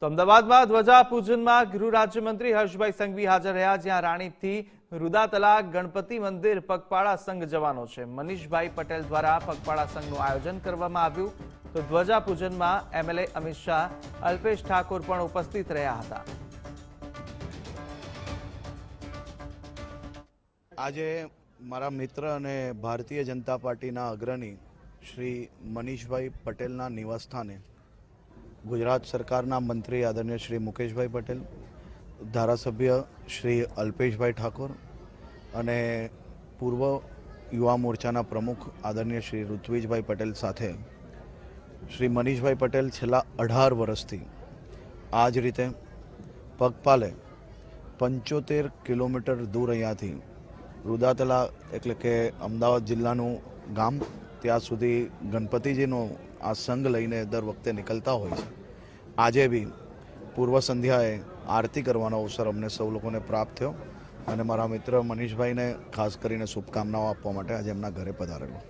તો અમદાવાદમાં ધ્વજા પૂજનમાં ગૃહ રાજ્યમંત્રી હર્ષભાઈ સંઘવી હાજર રહ્યા, જ્યાં રાણીપથી રુદાતલા ગણપતિ મંદિર, પગપાળા સંઘ જવાનો છે. મનીષભાઈ પટેલ દ્વારા પગપાળા સંઘનું આયોજન કરવામાં આવ્યું. તો ધ્વજા પૂજનમાં એમએલએ અમિત શાહ, અલ્પેશ ઠાકોર પણ ઉપસ્થિત રહ્યા હતા. આજે મારા મિત્ર અને ભારતીય જનતા પાર્ટીના અગ્રણી શ્રી મનીષભાઈ પટેલના નિવાસસ્થાને ગુજરાત સરકારના મંત્રી આદરણીય શ્રી મુકેશભાઈ પટેલ, ધારાસભ્ય શ્રી અલ્પેશભાઈ ઠાકોર અને પૂર્વ યુવા મોરચાના પ્રમુખ આદરણીય શ્રી ઋત્વિજભાઈ પટેલ સાથે શ્રી મનીષભાઈ પટેલ છેલ્લા અઢાર વર્ષથી આ જ રીતે પગપાલે પંચોતેર કિલોમીટર દૂર અહીંયાથી રુદાતલા એટલે કે અમદાવાદ જિલ્લાનું ગામ ત્યાં સુધી ગણપતિજીનો આ સંઘ લઈને દર વખતે નીકળતા હોય છે. આજે બી પૂર્વ સંધ્યાએ આરતી કરવાનો અવસર અમને સૌ લોકોને પ્રાપ્ત થયો અને મારા મિત્ર મનીષભાઈને ખાસ કરીને શુભકામનાઓ આપવા માટે આજે એમના ઘરે પધારેલો.